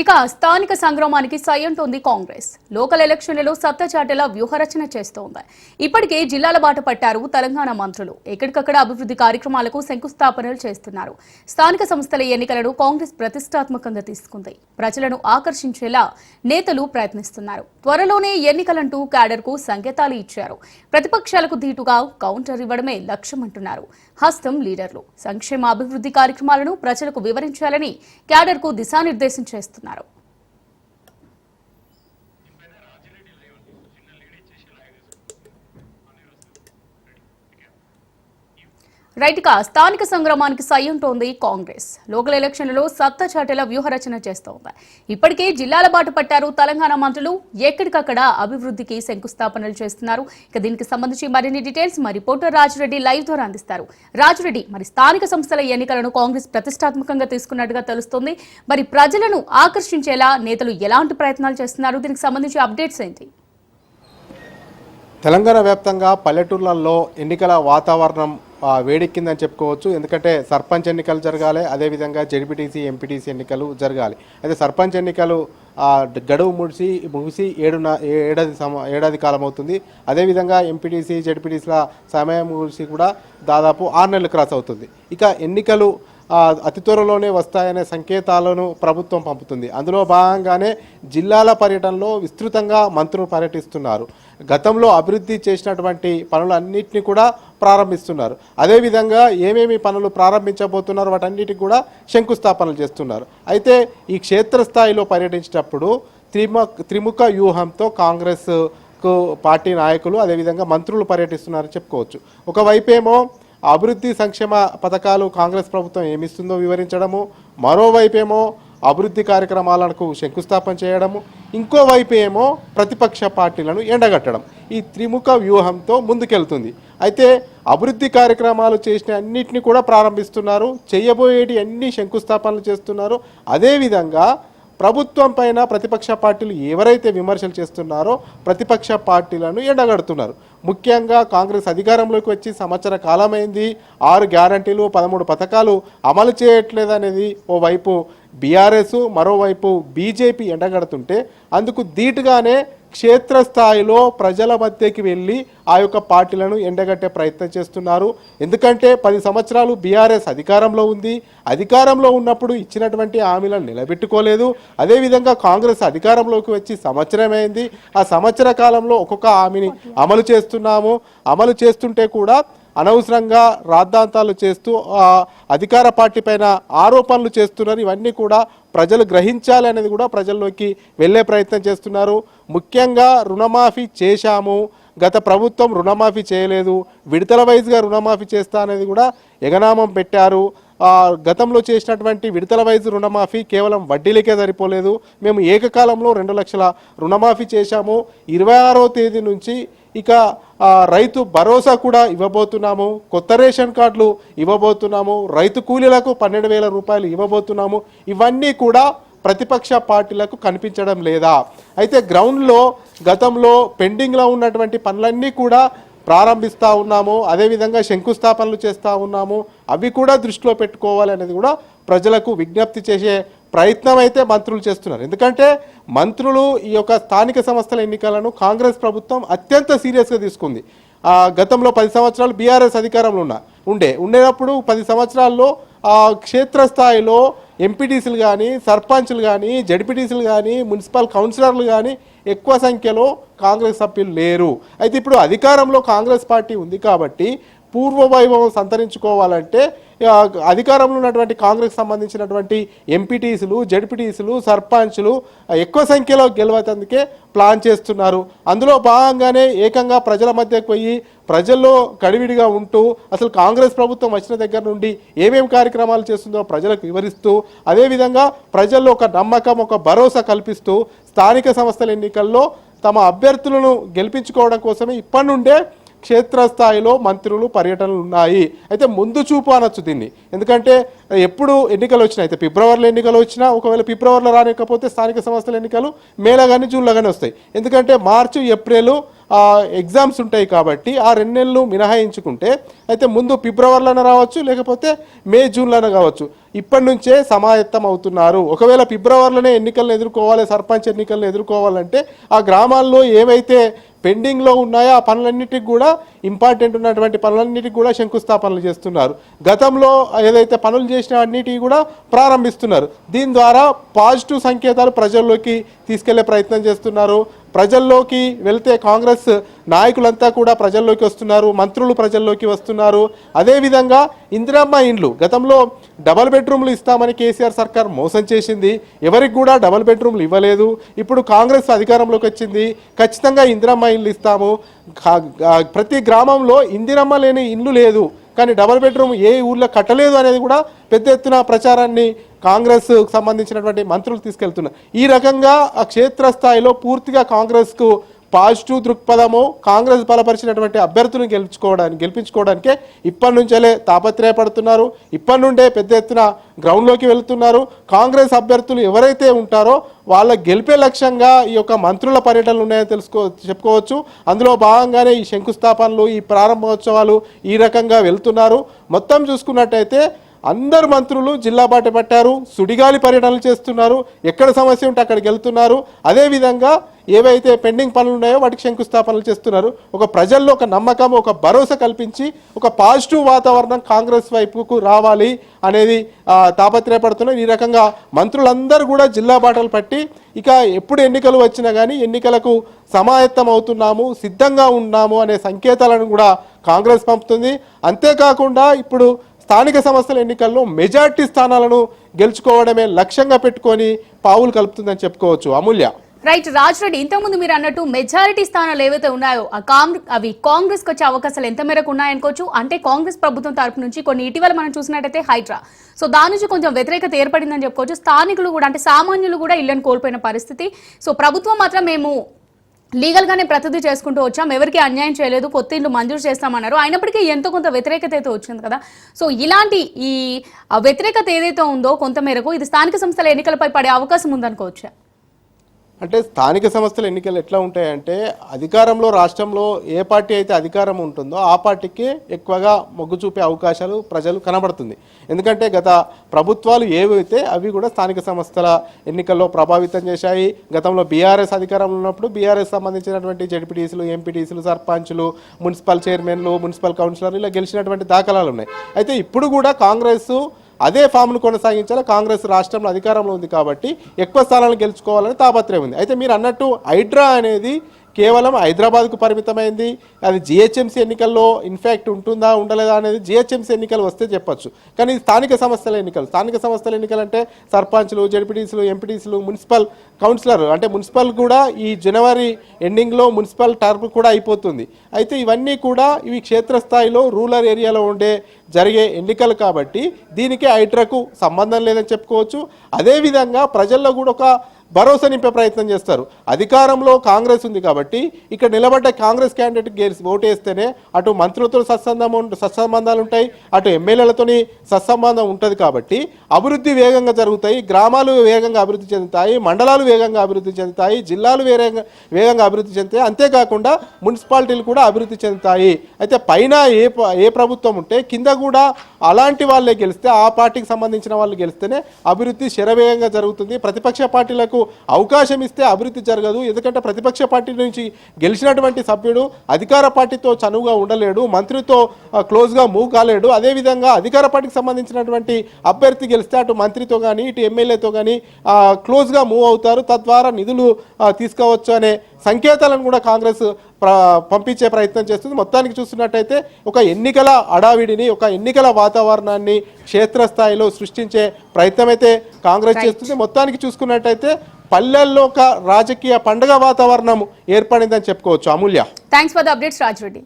ఇక స్థానిక సంగ్రామానికి సయ్యంటోంది కాంగ్రెస్. లోకల్ ఎలక్షన్లలో సత్తా చాటేలా వ్యూహరచన చేస్తోంది. ఇప్పటికే జిల్లాల బాట పట్టారు తెలంగాణ మంత్రులు. ఎక్కడికక్కడ అభివృద్ధి కార్యక్రమాలకు శంకుస్థాపనలు చేస్తున్నారు. స్థానిక సంస్థల ఎన్నికలను కాంగ్రెస్ ప్రతిష్టాత్మకంగా తీసుకుంది. ప్రజలను ఆకర్షించేలా నేతలు ప్రయత్నిస్తున్నారు. త్వరలోనే ఎన్నికలంటూ క్యాడర్కు సంకేతాలు ఇచ్చారు. ప్రతిపక్షాలకు ధీటుగా కౌంటర్ ఇవ్వడమే లక్ష్యమంటున్నారు. హస్తం లీడర్లు. సంక్షేమ అభివృద్ధి కార్యక్రమాలను ప్రజలకు వివరించాలని క్యాడర్కు దిశానిర్దేశం చేస్తున్నారు. రైట్గా స్థానిక సంగ్రామానికి సై అంటోంది కాంగ్రెస్. లోకల్ ఎలక్షన్లలో సత్తా చాటేలా వ్యూహరచన చేస్తోంది. ఇప్పటికే జిల్లాల బాటు పట్టారు తెలంగాణ మంత్రులు. ఎక్కడికక్కడ అభివృద్ధికి శంకుస్థాపనలు చేస్తున్నారు. ఇక దీనికి సంబంధించి మరిన్ని డీటెయిల్స్ మా రిపోర్టర్ రాజురెడ్డి లైవ్ ద్వారా అందిస్తారు. రాజురెడ్డి మరి స్థానిక సంస్థల ఎన్నికలను కాంగ్రెస్ ప్రతిష్టాత్మకంగా తీసుకున్నట్టుగా తెలుస్తోంది. మరి ప్రజలను ఆకర్షించేలా నేతలు ఎలాంటి ప్రయత్నాలు చేస్తున్నారు? దీనికి సంబంధించి అప్డేట్స్ ఏంటి? తెలంగాణ వ్యాప్తంగా పల్లెటూర్లలో ఎన్నికల వాతావరణం వేడెక్కిందని చెప్పుకోవచ్చు. ఎందుకంటే సర్పంచ్ ఎన్నికలు జరగాలి అదేవిధంగా జడ్పీటీసీ ఎంపీటీసీ ఎన్నికలు జరగాలి. అయితే సర్పంచ్ ఎన్నికలు గడువు ముడిసి ముగిసి ఏడున ఏడాది సమ ఏడాది కాలం అవుతుంది. అదేవిధంగా ఎంపీటీసీ జెడ్పీటీసీల సమయం ముగిసి కూడా దాదాపు ఆరు నెలలు క్రాస్ అవుతుంది. ఇక ఎన్నికలు అతి త్వరలోనే వస్తాయనే సంకేతాలను ప్రభుత్వం పంపుతుంది. అందులో భాగంగానే జిల్లాల పర్యటనలో విస్తృతంగా మంత్రులు పర్యటిస్తున్నారు. గతంలో అభివృద్ధి చేసినటువంటి పనులన్నింటినీ కూడా ప్రారంభిస్తున్నారు. అదేవిధంగా ఏమేమి పనులు ప్రారంభించబోతున్నారు వాటన్నిటికి కూడా శంకుస్థాపనలు చేస్తున్నారు. అయితే ఈ క్షేత్రస్థాయిలో పర్యటించేటప్పుడు త్రిముఖ త్రిముఖ వ్యూహంతో కాంగ్రెస్ పార్టీ నాయకులు అదేవిధంగా మంత్రులు పర్యటిస్తున్నారని చెప్పుకోవచ్చు. ఒకవైపేమో అభివృద్ధి సంక్షేమ పథకాలు కాంగ్రెస్ ప్రభుత్వం ఏమిస్తుందో వివరించడము. మరోవైపేమో అభివృద్ధి కార్యక్రమాలకు శంకుస్థాపన చేయడము. ఇంకోవైపు ఏమో ప్రతిపక్ష పార్టీలను ఎండగట్టడం. ఈ త్రిముఖ వ్యూహంతో ముందుకెళ్తుంది. అయితే అభివృద్ధి కార్యక్రమాలు చేసిన అన్నిటిని కూడా ప్రారంభిస్తున్నారు. చేయబోయేటి అన్ని శంకుస్థాపనలు చేస్తున్నారు. అదేవిధంగా ప్రభుత్వం పైన ప్రతిపక్ష పార్టీలు ఎవరైతే విమర్శలు చేస్తున్నారో ప్రతిపక్ష పార్టీలను ఎండగడుతున్నారు. ముఖ్యంగా కాంగ్రెస్ అధికారంలోకి వచ్చి సంవత్సర కాలమైంది. ఆరు గ్యారంటీలు పదమూడు పథకాలు అమలు చేయట్లేదనేది ఓవైపు బీఆర్ఎస్ మరోవైపు బీజేపీ ఎండగడుతుంటే అందుకు ధీటుగానే క్షేత్రస్థాయిలో ప్రజల మధ్యకి వెళ్ళి ఆ యొక్క పార్టీలను ఎండగట్టే ప్రయత్నం చేస్తున్నారు. ఎందుకంటే పది సంవత్సరాలు బీఆర్ఎస్ అధికారంలో ఉంది. అధికారంలో ఉన్నప్పుడు ఇచ్చినటువంటి హామీలను నిలబెట్టుకోలేదు. అదేవిధంగా కాంగ్రెస్ అధికారంలోకి వచ్చి సంవత్సరమైంది. ఆ సంవత్సర కాలంలో ఒక్కొక్క హామీని అమలు చేస్తున్నాము. అమలు చేస్తుంటే కూడా అనవసరంగా రాద్ధాంతాలు చేస్తూ అధికార పార్టీ పైన ఆరోపణలు చేస్తున్నారు. ఇవన్నీ కూడా ప్రజలు గ్రహించాలి అనేది కూడా ప్రజల్లోకి వెళ్ళే ప్రయత్నం చేస్తున్నారు. ముఖ్యంగా రుణమాఫీ చేశాము. గత ప్రభుత్వం రుణమాఫీ చేయలేదు. విడతల వైజ్గా రుణమాఫీ చేస్తా అనేది కూడా ఎగనామం పెట్టారు. గతంలో చేసినటువంటి విడతల వైజు రుణమాఫీ కేవలం వడ్డీలకే సరిపోలేదు. మేము ఏకకాలంలో రెండు లక్షల రుణమాఫీ చేశాము. ఇరవై ఆరో తేదీ నుంచి ఇక రైతు భరోసా కూడా ఇవ్వబోతున్నాము. కొత్త రేషన్ కార్డులు ఇవ్వబోతున్నాము. రైతు కూలీలకు పన్నెండు వేల రూపాయలు ఇవ్వబోతున్నాము. ఇవన్నీ కూడా ప్రతిపక్ష పార్టీలకు కనిపించడం లేదా? అయితే గ్రౌండ్లో గతంలో పెండింగ్లో ఉన్నటువంటి పనులన్నీ కూడా ప్రారంభిస్తూ ఉన్నాము. అదేవిధంగా శంకుస్థాపనలు చేస్తూ ఉన్నాము. అవి కూడా దృష్టిలో పెట్టుకోవాలి అనేది కూడా ప్రజలకు విజ్ఞప్తి చేసే ప్రయత్నం అయితే మంత్రులు చేస్తున్నారు. ఎందుకంటే మంత్రులు ఈ యొక్క స్థానిక సంస్థల ఎన్నికలను కాంగ్రెస్ ప్రభుత్వం అత్యంత సీరియస్గా తీసుకుంది. ఆ, గతంలో పది సంవత్సరాలు బీఆర్ఎస్ అధికారంలో ఉన్న ఉండే ఉండేటప్పుడు పది సంవత్సరాల్లో ఆ, క్షేత్రస్థాయిలో ఎంపీటీసీలు కానీ సర్పంచ్లు కానీ జడ్పీటీసీలు కానీ మున్సిపల్ కౌన్సిలర్లు కానీ ఎక్కువ సంఖ్యలో కాంగ్రెస్ సభ్యులు లేరు. అయితే ఇప్పుడు అధికారంలో కాంగ్రెస్ పార్టీ ఉంది కాబట్టి పూర్వ వైభవం సంతరించుకోవాలంటే అధికారంలో ఉన్నటువంటి కాంగ్రెస్ సంబంధించినటువంటి ఎంపీటీసీలు జడ్పీటీసీలు సర్పంచ్లు ఎక్కువ సంఖ్యలో గెలవతందుకే ప్లాన్ చేస్తున్నారు. అందులో భాగంగానే ఏకంగా ప్రజల మధ్యకు పోయి ప్రజల్లో కడివిడిగా ఉంటూ అసలు కాంగ్రెస్ ప్రభుత్వం వచ్చిన దగ్గర నుండి ఏమేం కార్యక్రమాలు చేస్తుందో ప్రజలకు వివరిస్తూ అదేవిధంగా ప్రజల్లో ఒక నమ్మకం ఒక భరోసా కల్పిస్తూ స్థానిక సంస్థల ఎన్నికల్లో తమ అభ్యర్థులను గెలిపించుకోవడం కోసమే ఇప్పటి నుండే క్షేత్రస్థాయిలో మంత్రులు పర్యటనలు ఉన్నాయి. అయితే ముందు చూపు అనొచ్చు దీన్ని. ఎందుకంటే ఎప్పుడు ఎన్నికలు వచ్చినా అయితే ఫిబ్రవరిలో ఎన్నికలు వచ్చినా ఒకవేళ ఫిబ్రవరిలో రానికపోతే స్థానిక సంస్థల ఎన్నికలు మేలో కానీ జూన్లో కానీ వస్తాయి. ఎందుకంటే మార్చి ఏప్రిల్ ఎగ్జామ్స్ ఉంటాయి కాబట్టి ఆ రెండు నెలలు మినహాయించుకుంటే అయితే ముందు ఫిబ్రవరిలోనే రావచ్చు లేకపోతే మే జూన్లోనే కావచ్చు. ఇప్పటి నుంచే సమాయత్తం అవుతున్నారు. ఒకవేళ ఫిబ్రవరిలోనే ఎన్నికలను ఎదుర్కోవాలి సర్పంచ్ ఎన్నికలను ఎదుర్కోవాలంటే ఆ గ్రామాల్లో ఏవైతే పెండింగ్లో ఉన్నాయో ఆ పనులన్నిటికి కూడా ఇంపార్టెంట్ ఉన్నటువంటి పనులన్నిటికి కూడా శంకుస్థాపనలు చేస్తున్నారు. గతంలో ఏదైతే పనులు చేసిన అన్నిటికీ కూడా ప్రారంభిస్తున్నారు. దీని ద్వారా పాజిటివ్ సంకేతాలు ప్రజల్లోకి తీసుకెళ్ళే ప్రయత్నం చేస్తున్నారు. ప్రజల్లోకి వెళ్తే కాంగ్రెస్ నాయకులంతా కూడా ప్రజల్లోకి వస్తున్నారు మంత్రులు ప్రజల్లోకి వస్తున్నారు. అదేవిధంగా ఇందిరమ్మ ఇండ్లు గతంలో డబల్ బెడ్రూమ్లు ఇస్తామని కేసీఆర్ సర్కార్ మోసం చేసింది. ఎవరికి కూడా డబల్ బెడ్రూమ్లు ఇవ్వలేదు. ఇప్పుడు కాంగ్రెస్ అధికారంలోకి వచ్చింది. ఖచ్చితంగా ఇందిరమ్మ ఇల్లు ఇస్తాము. ప్రతి గ్రామంలో ఇందిరమ్మ లేని ఇల్లు లేదు. కానీ డబల్ బెడ్రూమ్ ఏ ఊర్లో కట్టలేదు అనేది కూడా పెద్ద ఎత్తున ప్రచారాన్ని కాంగ్రెస్ సంబంధించినటువంటి మంత్రులు తీసుకెళ్తున్నారు. ఈ రకంగా ఆ క్షేత్రస్థాయిలో పూర్తిగా కాంగ్రెస్కు పాజిటివ్ దృక్పథము కాంగ్రెస్ బలపరిచినటువంటి అభ్యర్థులను గెలుచుకోవడానికి గెలిపించుకోవడానికే ఇప్పటి నుంచేలే తాపత్రయపడుతున్నారు. ఇప్పటి నుండే పెద్ద ఎత్తున గ్రౌండ్లోకి వెళ్తున్నారు. కాంగ్రెస్ అభ్యర్థులు ఎవరైతే ఉంటారో వాళ్ళ గెలిపే లక్ష్యంగా ఈ యొక్క మంత్రుల పర్యటనలు ఉన్నాయని తెలుసుకో చెప్పుకోవచ్చు. అందులో భాగంగానే ఈ శంకుస్థాపనలు ఈ ప్రారంభోత్సవాలు ఈ రకంగా వెళ్తున్నారు. మొత్తం చూసుకున్నట్టయితే అందరు మంత్రులు జిల్లా బాట పట్టారు సుడిగాలి పర్యటనలు చేస్తున్నారు ఎక్కడ సమస్య ఉంటే అక్కడికి వెళ్తున్నారు. అదేవిధంగా ఏవైతే పెండింగ్ పనులు ఉన్నాయో వాటికి శంకుస్థాపనలు చేస్తున్నారు. ఒక ప్రజల్లో ఒక నమ్మకం ఒక భరోసా కల్పించి ఒక పాజిటివ్ వాతావరణం కాంగ్రెస్ వైపుకు రావాలి అనేది తాపత్రయపడుతున్నాయి తాపత్రయపడుతున్నారు ఈ రకంగా మంత్రులందరూ కూడా జిల్లా బాటలు పట్టి ఇక ఎప్పుడు ఎన్నికలు వచ్చినా కానీ ఎన్నికలకు సమాయత్తం అవుతున్నాము సిద్ధంగా ఉన్నాము అనే సంకేతాలను కూడా కాంగ్రెస్ పంపుతుంది. అంతేకాకుండా ఇప్పుడు స్థానిక సంస్థల ఎన్నికల్లో మెజార్టీ స్థానాలను గెలుచుకోవడమే లక్ష్యంగా పెట్టుకొని పావులు కలుపుతుందని చెప్పుకోవచ్చు. అమూల్య. రైట్ రాజ్ రెడ్డి ఇంతకుముందు మీరు అన్నట్టు మెజారిటీ స్థానాలు ఏవైతే ఉన్నాయో ఆ కాంగ్రెస్ అవి కాంగ్రెస్కి వచ్చే అవకాశాలు ఎంత మేరకు ఉన్నాయనుకోవచ్చు? అంటే కాంగ్రెస్ ప్రభుత్వం తరపు నుంచి కొన్ని ఇటీవల మనం చూసినట్టయితే హైడ్రా. సో దాని నుంచి కొంచెం వ్యతిరేకత ఏర్పడిందని చెప్పుకోవచ్చు. స్థానికులు కూడా అంటే సామాన్యులు కూడా ఇళ్ళను కోల్పోయిన పరిస్థితి. సో ప్రభుత్వం మాత్రం మేము లీగల్ గానే ప్రతిదీ చేసుకుంటూ వచ్చాం. ఎవరికి అన్యాయం చేయలేదు. కొత్త ఇల్లు మంజూరు చేస్తామన్నారు. అయినప్పటికీ ఎంతో కొంత వ్యతిరేకత అయితే వచ్చింది కదా. సో ఇలాంటి ఈ వ్యతిరేకత ఏదైతే ఉందో కొంత మేరకు ఇది స్థానిక సంస్థల ఎన్నికలపై పడే అవకాశం ఉందనుకోవచ్చా? అంటే స్థానిక సంస్థల ఎన్నికలు ఎట్లా ఉంటాయంటే అధికారంలో రాష్ట్రంలో ఏ పార్టీ అయితే అధికారం ఉంటుందో ఆ పార్టీకి ఎక్కువగా మొగ్గు చూపే అవకాశాలు ప్రజలు కనబడుతుంది. ఎందుకంటే గత ప్రభుత్వాలు ఏవైతే అవి కూడా స్థానిక సంస్థల ఎన్నికల్లో ప్రభావితం చేశాయి. గతంలో బీఆర్ఎస్ అధికారంలో ఉన్నప్పుడు బీఆర్ఎస్ సంబంధించినటువంటి జడ్పీటీసీలు ఎంపీటీసీలు సర్పంచ్లు మున్సిపల్ చైర్మన్లు మున్సిపల్ కౌన్సిలర్లు ఇలా గెలిచినటువంటి దాఖలాలు ఉన్నాయి. అయితే ఇప్పుడు కూడా కాంగ్రెస్ అదే ఫామ్ను కొనసాగించాలి? కాంగ్రెస్ రాష్ట్రంలో అధికారంలో ఉంది కాబట్టి ఎక్కువ స్థానాలను గెలుచుకోవాలని తాపత్రయం ఉంది. అయితే మీరు అన్నట్టు హైడ్రా అనేది కేవలం హైదరాబాద్కు పరిమితమైంది. అది జిహెచ్ఎంసీ ఎన్నికల్లో ఇన్ఫ్యాక్ట్ ఉంటుందా ఉండలేదా అనేది జిహెచ్ఎంసీ ఎన్నికలు వస్తే చెప్పచ్చు. కానీ ఇది స్థానిక సంస్థల ఎన్నికలు. స్థానిక సంస్థల ఎన్నికలు అంటే సర్పంచ్లు జడ్పీటీసీలు ఎంపీటీసీలు మున్సిపల్ కౌన్సిలర్ అంటే మున్సిపల్ కూడా ఈ జనవరి ఎండింగ్లో మున్సిపల్ టర్మ్ కూడా అయిపోతుంది. అయితే ఇవన్నీ కూడా ఇవి క్షేత్రస్థాయిలో రూరల్ ఏరియాలో ఉండే జరిగే ఎన్నికలు కాబట్టి దీనికి హైడ్రాకు సంబంధం లేదని చెప్పుకోవచ్చు. అదేవిధంగా ప్రజల్లో కూడా ఒక భరోసా నింపే ప్రయత్నం చేస్తారు. అధికారంలో కాంగ్రెస్ ఉంది కాబట్టి ఇక్కడ నిలబడ్డ కాంగ్రెస్ క్యాండిడేట్ గెలిచి ఓటేస్తేనే అటు మంత్రులతో సత్సంధం సత్సంబంధాలు ఉంటాయి అటు ఎమ్మెల్యేలతోని సత్సంబంధం ఉంటుంది కాబట్టి అభివృద్ధి వేగంగా జరుగుతాయి గ్రామాలు వేగంగా అభివృద్ధి చెందుతాయి మండలాలు వేగంగా అభివృద్ధి చెందుతాయి జిల్లాలు వేగంగా వేగంగా అభివృద్ధి చెందుతాయి. అంతేకాకుండా మున్సిపాలిటీలు కూడా అభివృద్ధి చెందుతాయి. అయితే పైన ఏ ప- ఏ ప్రభుత్వం ఉంటే కింద కూడా అలాంటి వాళ్ళే గెలిస్తే ఆ పార్టీకి సంబంధించిన వాళ్ళు గెలిస్తేనే అభివృద్ధి శరవేగంగా జరుగుతుంది. ప్రతిపక్ష పార్టీలకు అవకాశం ఇస్తే అభివృద్ధి జరగదు. ఎందుకంటే ప్రతిపక్ష పార్టీ నుంచి గెలిచినటువంటి సభ్యుడు అధికార పార్టీతో చనువుగా ఉండలేడు. మంత్రితో క్లోజ్గా మూవ్ కాలేడు. అదేవిధంగా అధికార పార్టీకి సంబంధించినటువంటి అభ్యర్థి గెలిస్తే అటు మంత్రితో కానీ ఇటు ఎమ్మెల్యేతో కానీ క్లోజ్గా మూవ్ అవుతారు. తద్వారా నిధులు తీసుకోవచ్చు అనే సంకేతాలను కూడా కాంగ్రెస్ పంపించే ప్రయత్నం చేస్తుంది. మొత్తానికి చూస్తున్నట్టయితే ఒక ఎన్నికల అడావిడిని ఒక ఎన్నికల వాతావరణాన్ని క్షేత్రస్థాయిలో సృష్టించే ప్రయత్నం అయితే కాంగ్రెస్ చేస్తుంది. మొత్తానికి చూసుకున్నట్టయితే పల్లెల్లో ఒక రాజకీయ పండుగ వాతావరణం ఏర్పడిందని చెప్పుకోవచ్చు. Amulya. Thanks for the updates Raj Reddy